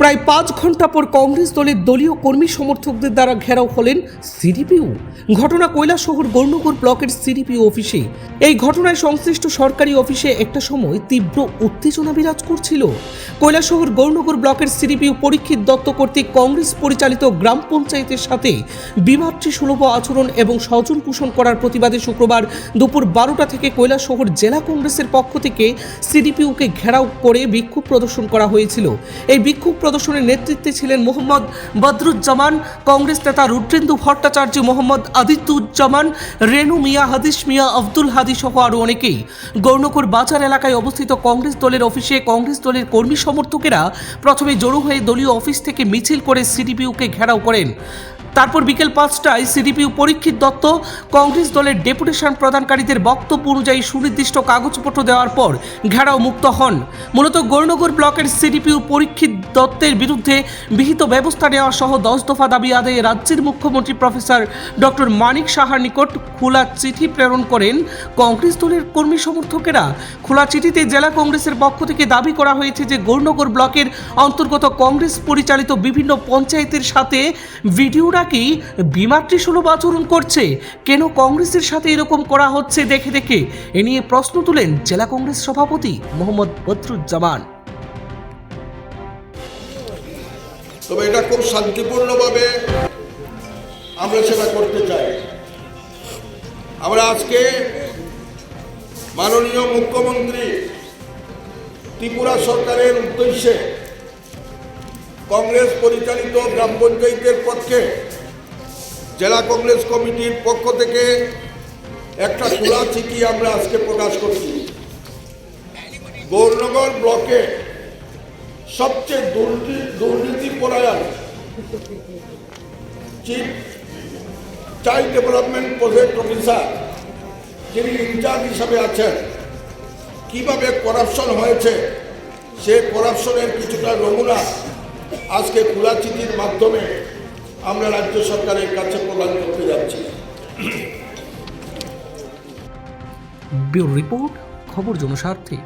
প্রায় পাঁচ ঘণ্টা পর কংগ্রেস দলের দলীয় কর্মী সমর্থকদের দ্বারা ঘেরাও হলেন সিডিপিও। ঘটনা কৈলাসহর গৌরনগর ব্লকের সিডিপিও অফিসে। এই ঘটনায় সংশ্লিষ্ট সরকারি অফিসে একটা সময় তীব্র উত্তেজনা বিরাজ করছিল। কৈলাসহর গৌরনগর ব্লকের সিডিপিও পরীক্ষিত দত্ত কর্তৃক কংগ্রেস পরিচালিত গ্রাম পঞ্চায়েতের সাথে বিমাতৃ সুলভ আচরণ এবং স্বজন পোষণ করার প্রতিবাদে শুক্রবার দুপুর বারোটা থেকে কৈলাসহর জেলা কংগ্রেসের পক্ষ থেকে সিডিপিওকে ঘেরাও করে বিক্ষোভ প্রদর্শন করা হয়েছিল। এই বিক্ষোভ প্রদর্শনের নেতৃত্বে ছিলেন মোহাম্মদ বদরুজ্জামান, কংগ্রেস নেতা রুদ্রেন্দু ভট্টাচার্য, মোহাম্মদ আদিত্যুজ্জামান রেনু মিয়া হাদিস মিয়া, আব্দুল হাদি সহ আরও অনেকেই। গৌরনগর বাজার এলাকায় অবস্থিত কংগ্রেস দলের অফিসে কংগ্রেস দলের কর্মী সমর্থকেরা প্রথমে জড়ো হয়ে দলীয় অফিস থেকে মিছিল করে সিডিপিউকে ঘেরাও করেন। তারপর বিকেল পাঁচটায় সিডিপিও পরীক্ষিত দত্ত কংগ্রেস দলের ডেপুটেশন প্রদানকারীদের বক্তব্য অনুযায়ী সুনির্দিষ্ট কাগজপত্র দেওয়ার পর ঘেরাও মুক্ত হন। মূলত গৌরনগর ব্লকের সিডিপিও পরীক্ষিত দত্তের বিরুদ্ধে বিহিত ব্যবস্থা নেওয়া সহ দশ দফা দাবি আদায়ে রাজ্যের মুখ্যমন্ত্রী প্রফেসর ডক্টর মানিক সাহার নিকট খোলা চিঠি প্রেরণ করেন। কংগ্রেস দলের কর্মী সমর্থকেরা খোলা চিঠিতে জেলা কংগ্রেসের পক্ষ থেকে দাবি করা হয়েছে যে গৌরনগর ব্লকের অন্তর্গত কংগ্রেস পরিচালিত বিভিন্ন পঞ্চায়েতের সাথে ভিডিও নাকি বিমাতৃ সুলভ আচরণ করছে? কেন কংগ্রেসের সাথে এরকম করা হচ্ছে দেখে দেখে? এ নিয়ে প্রশ্ন তুলেন জেলা কংগ্রেস সভাপতি মোহাম্মদ বদরুজ্জামান। তবে এটা খুব শান্তিপূর্ণভাবে আমরা সেটা করতে চাই। আমরা আজকে মাননীয় মুখ্যমন্ত্রী ত্রিপুরা সরকারের উদ্দেশ্যে কংগ্রেস পরিচালিত গ্রাম পঞ্চায়েতের পক্ষে জেলা কংগ্রেস কমিটির পক্ষ থেকে একটা খোলা চিঠি আমরা আজকে প্রকাশ করছি। গৌরনগর ব্লকে সবচেয়ে দুর্নীতি দুর্নীতি পরায়ণ chief child development project officer যিনি ইনচার্জ হিসাবে আছেন, কীভাবে করাপশন হয়েছে সে করাপশনের কিছুটা নমুনা আজকে খোলা চিঠির মাধ্যমে আমরা রাজ্য সরকারের কাছে প্রদান করতে যাচ্ছি। রিপোর্ট খবর জনস্বার্থে।